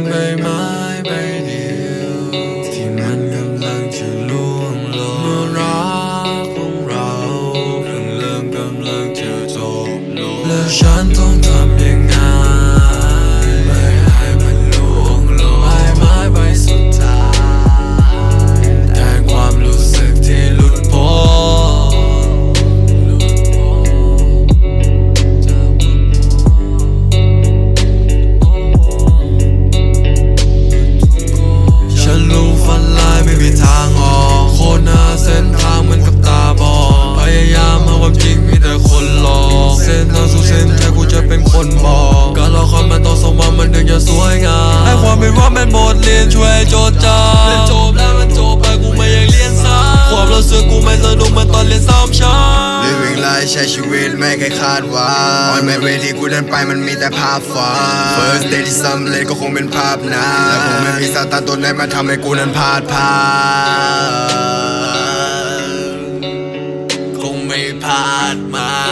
นใบไม้ใบเดียวที่มันกำลังจะล่วงลงเมื่อของเราเพิ่งเริ่มกำลังจะจบลงและฉัน ส้นทางเหมือนกับตาบอดพยายามหาความจริงมีแต่คนหลอกเส้นทางสู่เส้นใจกูจะเป็นคนบอกการรอคอยมาต่อสมหวังมันถึงจะสวยงามให้ความเป็นว่ามันหมดเรียนช่วยโจทย์จำเรียนจบแล้วมันจบไปกูไม่อยากเรียนซ้ำความรู้สึกกูไม่สนุกเหมือนตอนเรียนซ้ำชั้น Living life ใช้ชีวิตไม่เคยคาดหวังออนไม่เวทีกูเดินไปมันมีแต่ภาพฝัน First day ที่สำเร็จก็คงเป็นภาพนั้นและคงไม่มีสตานตัวไหนมาทำให้กูนั้นพลาดพลาด ผ่านมา